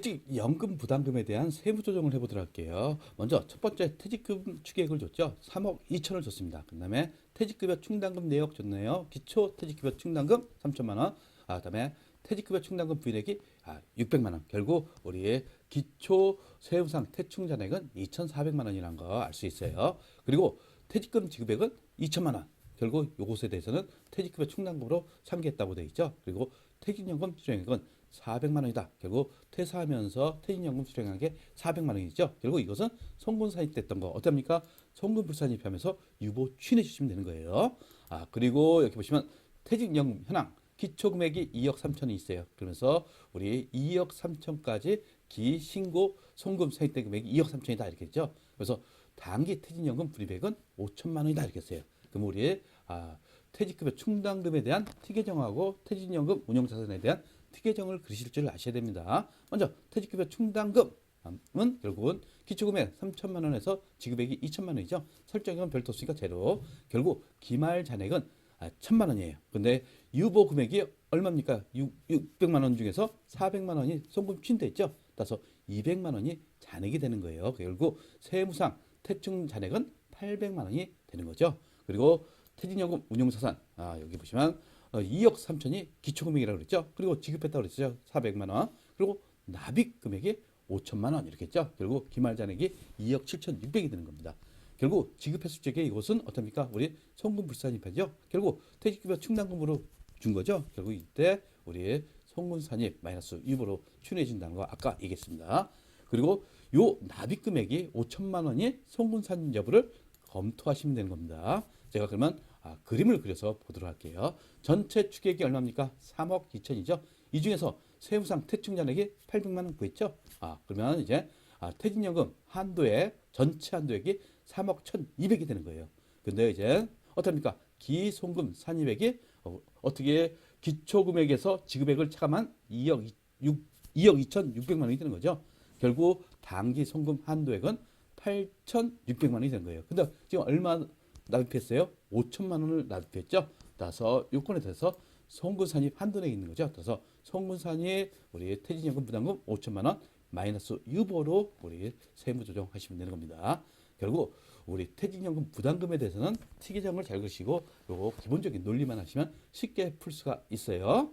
퇴직연금 부담금에 대한 세부 조정을 해보도록 할게요. 먼저 첫 번째 퇴직금 추계액을 줬죠. 3억 2천을 줬습니다. 그 다음에 퇴직급여 충당금 내역 줬네요. 기초 퇴직급여 충당금 3천만 원. 아, 그다음에 퇴직급여 충당금 부인액이 아, 600만 원. 결국 우리의 기초 세우상 퇴충 잔액은 2,400만 원이라는 거 알 수 있어요. 그리고 퇴직금 지급액은 2천만 원. 결국 이것에 대해서는 퇴직급여 충당금으로 상기했다고 되어 있죠. 그리고 퇴직연금 수령액은 400만 원이다. 결국 퇴사하면서 퇴직연금 수령한 게 400만 원이죠. 결국 이것은 송금 사입됐던 거 어떻습니까? 송금 불산입하면서 유보 취해 주시면 되는 거예요. 아 그리고 여기 보시면 퇴직연금 현황 기초 금액이 2억 3천이 있어요. 그러면서 우리 2억 3천까지 기신고 송금 사입된 금액이 2억 3천이다 이렇게 했죠. 그래서 단기 퇴직연금 불입액은 5천만 원이다 이렇게 했어요. 그럼 우리 아, 퇴직급여 충당금에 대한 특혜정하고 퇴직연금 운용자산에 대한 특혜정을 그리실 줄 아셔야 됩니다. 먼저 퇴직급여 충당금 은 결국은 기초금액 3천만 원에서 지급액이 2천만 원이죠. 설정액은 별도 없으니까 제로. 결국 기말 잔액은 아, 천만 원이에요. 근데 유보 금액이 얼마입니까? 6, 600만 원 중에서 400만 원이 송금 있죠. 따라서 200만 원이 잔액이 되는 거예요. 결국 세무상 퇴충 잔액은 800만 원이 되는 거죠. 그리고 퇴직연금 운용자산 아, 여기 보시면 어, 2억 3천이 기초금액이라고 그랬죠. 그리고 지급했다고 그랬죠. 400만 원. 그리고 납입 금액이 5천만 원 이렇게 했죠. 결국 기말 잔액이 2억 7천6백이 되는 겁니다. 결국 지급했을 적에 이것은 어떻습니까? 우리 송금 불산입하죠. 결국 퇴직급여 충당금으로 준 거죠. 결국 이때 우리 송금 산입 마이너스 유보로 추해진다는 거 아까 얘기했습니다. 그리고 요 납입 금액이 5천만 원이 송금 산입 여부를 검토하시면 되는 겁니다. 제가 그러면 아, 그림을 그려서 보도록 할게요. 전체 추계액이 얼마입니까? 3억 2천이죠. 이 중에서 퇴충 잔액이 800만 원 구했죠. 아 그러면 이제 아, 퇴직연금 한도에 전체 한도액이 3억 1,200이 되는 거예요. 근데 이제 어떻습니까? 기송금 산입액이 어, 어떻게 기초금액에서 지급액을 차감한 2억 6, 2억 2,600만 원이 되는 거죠. 결국 단기 송금 한도액은 8,600만 원이 된 거예요. 근데 지금 얼마 납입했어요? 5천만 원을 납입했죠. 따라서 요건에 대해서 송금 산입 한도 내에 있는 거죠. 그래서 송금 산입 우리 퇴직연금 부담금 5천만 원 마이너스 유보로 우리 세무 조정하시면 되는 겁니다. 결국 우리 퇴직연금 부담금에 대해서는 특이정을 잘 그리시고 요거 기본적인 논리만 하시면 쉽게 풀 수가 있어요.